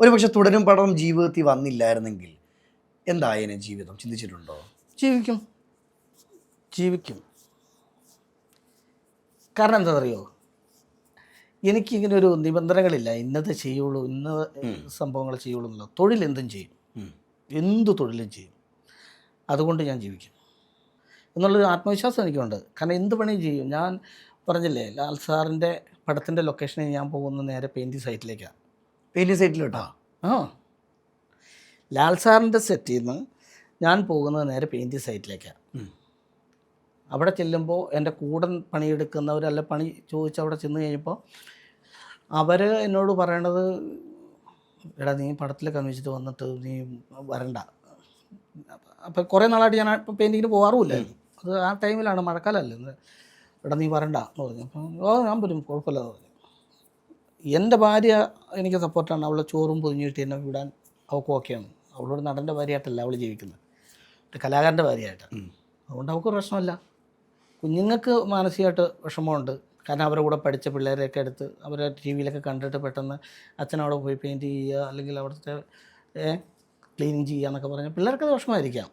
ഒരു പക്ഷെ തുടരും പടം ജീവിതത്തിൽ വന്നില്ലായിരുന്നെങ്കിൽ എന്തായേനെ ജീവിതം? ചിന്തിച്ചിട്ടുണ്ടോ? ജീവിക്കും. ജീവിക്കും. കാരണം എന്താ അറിയോ എനിക്കിങ്ങനെ ഒരു നിബന്ധനകളില്ല. ഇന്നത് ചെയ്യുള്ളൂ ഇന്ന സംഭവങ്ങൾ ചെയ്യുള്ളൂ എന്നുള്ള തൊഴിൽ എന്തും ചെയ്യും. എന്ത് തൊഴിലും ചെയ്യും. അതുകൊണ്ട് ഞാൻ ജീവിക്കും. എന്നുള്ളൊരു ആത്മവിശ്വാസം എനിക്കുണ്ട്. കാരണം എന്ത് പണിയും ചെയ്യും? ഞാൻ പറഞ്ഞില്ലേ ലാൽ സാറിന്റെ പടത്തിന്റെ ലൊക്കേഷനിൽ ഞാൻ പോകുന്ന നേരെ പെയിന്റിങ് സൈറ്റിലേക്കാണ് പെയിന്റിങ് കേട്ടോ ആ. ലാൽ സാറിന്റെ സെറ്റിൽ നിന്ന് ഞാൻ പോകുന്നത് നേരെ പെയിന്റിങ് സൈറ്റിലേക്കാണ്. അവിടെ ചെല്ലുമ്പോൾ എന്റെ കൂടെ പണിയെടുക്കുന്നവരല്ല പണി ചോദിച്ച് അവിടെ ചെന്ന് കഴിഞ്ഞപ്പോൾ അവർ എന്നോട് പറയണത് എടാ നീ പടത്തിലൊക്കെ അന്വേഷിച്ചിട്ട് വന്നിട്ട് നീ വരണ്ട. അപ്പം കുറേ നാളായിട്ട് ഞാൻ ഇപ്പം പെയിന്റിങ്ങിന് പോകാറുമില്ല അത് ആ ടൈമിലാണ് മഴക്കാലമല്ലേ. എടാ നീ വരണ്ട എന്ന് പറഞ്ഞു. അപ്പം ഓ ഞാൻ വരും. കുഴപ്പമില്ല പറഞ്ഞു. എന്റെ ഭാര്യ എനിക്ക് സപ്പോർട്ടാണ്. അവളെ ചോറും പൊതിഞ്ഞിട്ട് എന്നെ വിടാൻ അവൾക്ക് ഓക്കെയാണ് അവളോട് നടന്റെ ഭാര്യയായിട്ടല്ല അവൾ ജീവിക്കുന്നത്. ഒരു കലാകാരന്റെ ഭാര്യയായിട്ടാണ്. അതുകൊണ്ട് അവൾക്ക് പ്രശ്നമല്ല. കുഞ്ഞുങ്ങൾക്ക് മാനസികമായിട്ട് വിഷമമുണ്ട്. കാരണം അവരുടെ കൂടെ പഠിച്ച പിള്ളേരെയൊക്കെ എടുത്ത് അവരെ ടി വിയിലൊക്കെ കണ്ടിട്ട് പെട്ടെന്ന് അച്ഛനവിടെ പോയി പെയിന്റ് ചെയ്യുക അല്ലെങ്കിൽ അവിടുത്തെ ക്ലീനിങ് ചെയ്യുക എന്നൊക്കെ പറഞ്ഞാൽ പിള്ളേർക്ക് അത് വിഷമമായിരിക്കാം.